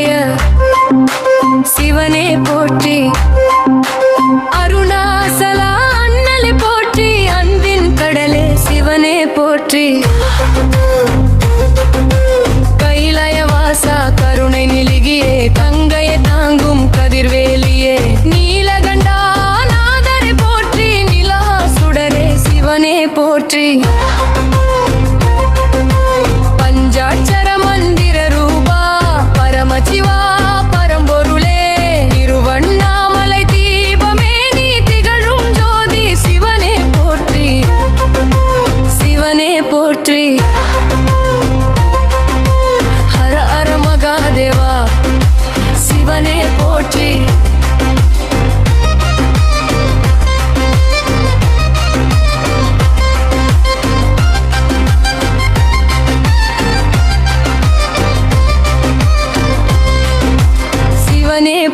சிவாய சிவனே போற்றி அருணாசலா அண்ணலை போற்றி அன்பின் கடலே சிவனே போற்றி. கைலாய வாசா கருணை நிலகியே கங்கையை தாங்கும் கதிர்வேலியே. நீலகண்டாநாதரை போற்றி நிலா சுடரே சிவனே போற்றி.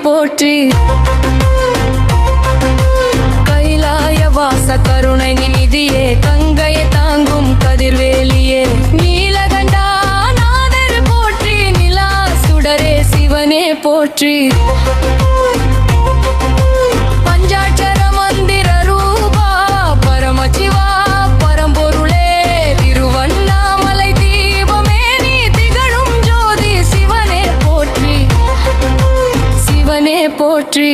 போற்றி. கைலாய வாச கருணை நிதியே கங்கையை தாங்கும் கதிர்வேலியே. நீலகண்டா நாதர் போற்றி நிலா சுடரே சிவனே போற்றி. போற்றி.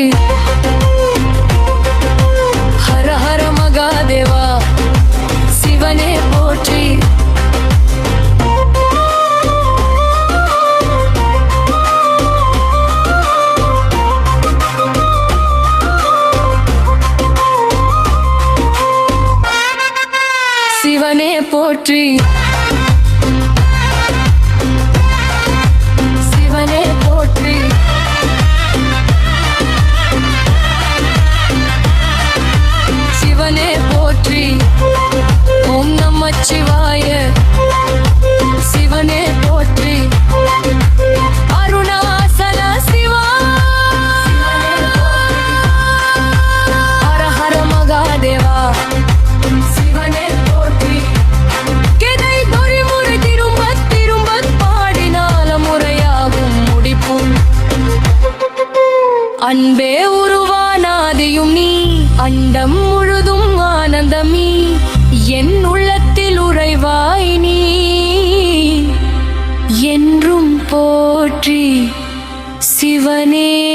ஹர ஹர மகாதேவா சிவனே போற்றி. சிவனே போற்றி. அன்பே உருவானாதியும் நீ. அண்டம் முழுதும் ஆனந்தமீ. என் உள்ளத்தில் உறைவாய் நீ. என்றும் போற்றி சிவனே.